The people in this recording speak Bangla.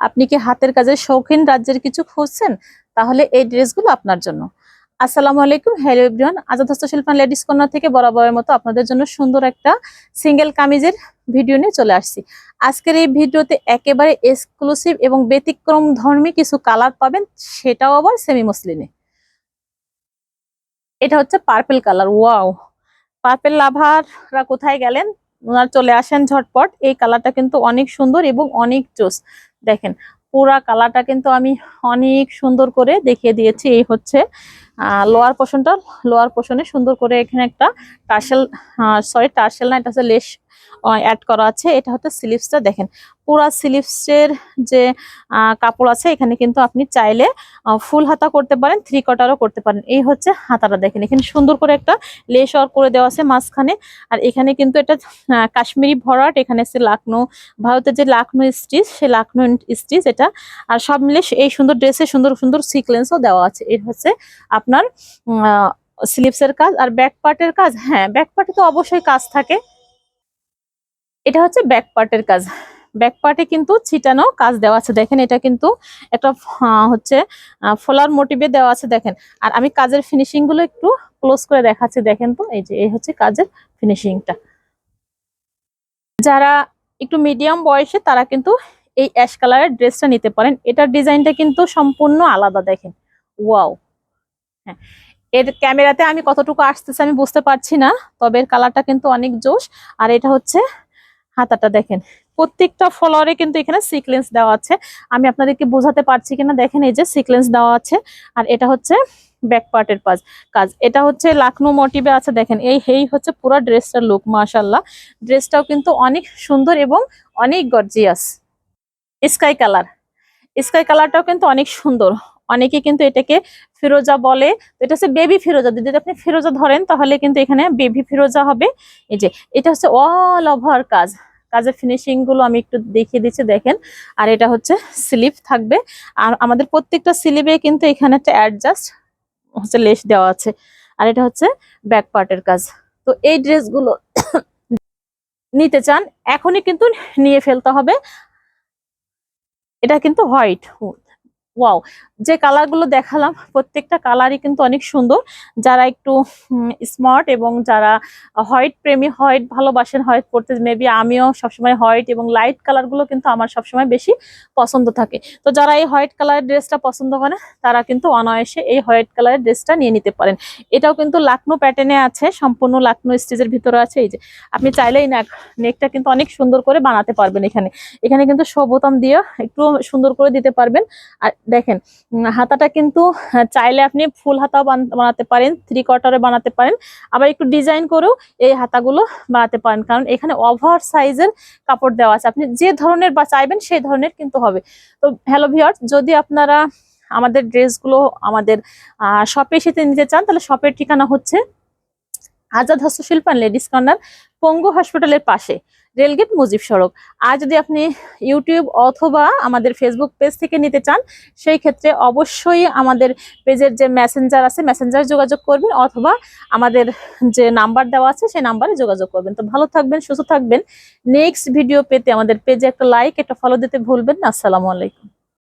আপনি কি হাতের কাজের শৌখিন রাজ্যের কিছু খুঁজছেন? তাহলে এই ড্রেসগুলো আপনার জন্য। আসসালামু আলাইকুম। হ্যালো এভরিওয়ান আজাদ হস্তশিল্প লেডিস কর্নার থেকে বরাবরের মতো আপনাদের জন্য সুন্দর একটা সিঙ্গেল কামিজের ভিডিও নিয়ে চলে আসছি। আজকের এই ভিডিওতে একেবারে এক্সক্লুসিভ এবং ব্যতিক্রম ধর্মী কিছু কালার পাবেন, সেটাও আবার সেমি মসলিনে এটা হচ্ছে পার্পেল কালার ওয়াও পার্পেল লাভাররা কোথায় গেলেন? ওনারা চলে আসেন ঝটপট। এই কালারটা কিন্তু অনেক সুন্দর এবং অনেক জোস দেখেন, পুরা কালারটা কিন্তু আমি অনেক সুন্দর করে দেখিয়ে দিয়েছি। এই হচ্ছে লোয়ার পোশনটা লোয়ার পোশনে সুন্দর করে এখানে একটা টার্সেল সরি টার্সেল না, এটা হচ্ছে লেস অ্যাড করা আছে। এটা হচ্ছে স্লিভসটা দেখেন, পুরা স্লিভসের যে কাপড় আছে, এখানে কিন্তু আপনি চাইলে ফুল হাতা করতে পারেন থ্রি কটারও করতে পারেন। এই হচ্ছে হাতাটা দেখেন। এখানে সুন্দর করে একটা লেস ওয়ার্ক করে দেওয়া আছে মাঝখানে। আর এখানে কিন্তু এটা কাশ্মীরি ভরাট, এখানে আছে লাকনো, ভারতের যে লাকনো স্টিচ সে লাকনো স্টিচ এটা। আর সব মিলে এই সুন্দর ড্রেসে সুন্দর সুন্দর সিকোয়েন্সও দেওয়া আছে। এর হচ্ছে আপনার স্লিভসের কাজ। আর ব্যাক পার্টের কাজ হ্যাঁ ব্যাক পার্টে তো অবশ্যই কাজ থাকে। এটা হচ্ছে ব্যাক পার্টের কাজ। ব্যাক পার্টে কিন্তু ছিটানো কাজ দেওয়া আছে। দেখেন, এটা কিন্তু একটা হচ্ছে ফোলার মোটিভে দেওয়া আছে। দেখেন, আর আমি কাজের ফিনিশিংগুলো একটু ক্লোজ করে দেখাচ্ছি। দেখেন তো, এই যে, এই হচ্ছে কাজের ফিনিশিংটা যারা একটু মিডিয়াম বয়সে, তারা কিন্তু এই অ্যাশ কালারের ড্রেসটা নিতে পারেন। এটার ডিজাইনটা কিন্তু সম্পূর্ণ আলাদা। দেখেন ওয়াও হ্যাঁ এর ক্যামেরাতে আমি কতটুকু আসতেছে আমি বুঝতে পারছি না, তবে এর কালারটা কিন্তু অনেক জোশ। আর এটা হচ্ছে হাতাটা দেখেন। প্রত্যেকটা ফলোয়ারে কিন্তু এখানে সিকলেন্স দেওয়া আছে। আমি আপনাদেরকে বোঝাতে পারছি কিনা, দেখেন এই যে সিকলেন্স দেওয়া আছে, আর এটা হচ্ছে ব্যাক পার্টের পাজ কাজ। এটা হচ্ছে লাখনৌ মোটিভে আছে, দেখেন, এই হেই হচ্ছে পুরো ড্রেসটার লুক মাশাল্লাহ ড্রেসটাও কিন্তু অনেক সুন্দর এবং অনেক গর্জিয়াস স্কাই কালার স্কাই কালারটাও কিন্তু অনেক সুন্দর। অনেকে কিন্তু এটাকে ফিরোজা বলে এটা হচ্ছে বেবি ফিরোজা। যদি আপনি ফিরোজা ধরেন, তাহলে কিন্তু এখানে বেবি ফিরোজা হবে। এই যে, এটা হচ্ছে অল ওভার কাজ। কাজের ফিনিশিংগুলো আমি একটু দেখিয়ে দিচ্ছি, দেখেন। আর এটা হচ্ছে স্লিপ থাকবে। আর আমাদের প্রত্যেকটা স্লিপে কিন্তু এখানে একটা অ্যাডজাস্ট হচ্ছে লেস দেওয়া আছে। আর এটা হচ্ছে ব্যাক পার্টের কাজ। তো এই ড্রেসগুলো নিতে চান, এখনই কিন্তু নিয়ে ফেলতে হবে। এটা কিন্তু হোয়াইট ওয়াও যে কালারগুলো দেখালাম, প্রত্যেকটা কালারই কিন্তু অনেক সুন্দর। যারা একটু স্মার্ট এবং যারা হোয়াইট প্রেমী হোয়াইট ভালোবাসেন হোয়াইট পড়তে মেবি আমিও সবসময় হোয়াইট এবং লাইট কালারগুলো কিন্তু আমার সবসময় বেশি পছন্দ থাকে। তো যারা এই হোয়াইট কালারের ড্রেসটা পছন্দ করে, তারা কিন্তু অনায়াসে এই হোয়াইট কালারের ড্রেসটা নিয়ে নিতে পারেন। এটাও কিন্তু লাকনো প্যাটার্নে আছে, সম্পূর্ণ লাকনো স্টিচের ভিতরে আছে। এই যে, আপনি চাইলেই না নেকটা কিন্তু অনেক সুন্দর করে বানাতে পারবেন এখানে। এখানে কিন্তু সবোতাম দিয়ে একটু সুন্দর করে দিতে পারবেন। আর দেখেন হাতাটা কিন্তু চাইলে আপনি ফুল হাতাও বানাতে পারেন থ্রি কোয়ার্টারে বানাতে পারেন। আবার একটু ডিজাইন করেও এই হাতাগুলো বানাতে পারেন, কারণ এখানে ওভার সাইজের কাপড় দেওয়া আছে। আপনি যে ধরনের বা চাইবেন সেই ধরনের কিন্তু হবে। তো হ্যালো ভিওর যদি আপনারা আমাদের ড্রেসগুলো আমাদের শপে এসে নিতে চান, তাহলে শপের ঠিকানা হচ্ছে আজাদ হস্তশিল্প লেডিস কর্নার পঙ্গু হসপিটালের পাশে। রেলগেট মুজিব সড়ক। আর যদি আপনি ইউটিউব অথবা আমাদের ফেসবুক পেজ থেকে নিতে চান, সেই ক্ষেত্রে অবশ্যই আমাদের পেজের যে মেসেঞ্জার আছে মেসেঞ্জার যোগাযোগ করবেন অথবা আমাদের যে নাম্বার দেওয়া আছে, সেই নাম্বারে যোগাযোগ করবেন। তো ভালো থাকবেন, সুস্থ থাকবেন। নেক্সট ভিডিও পেতে আমাদের পেজে একটা লাইক একটা ফলো দিতে ভুলবেন না। আসসালামু আলাইকুম।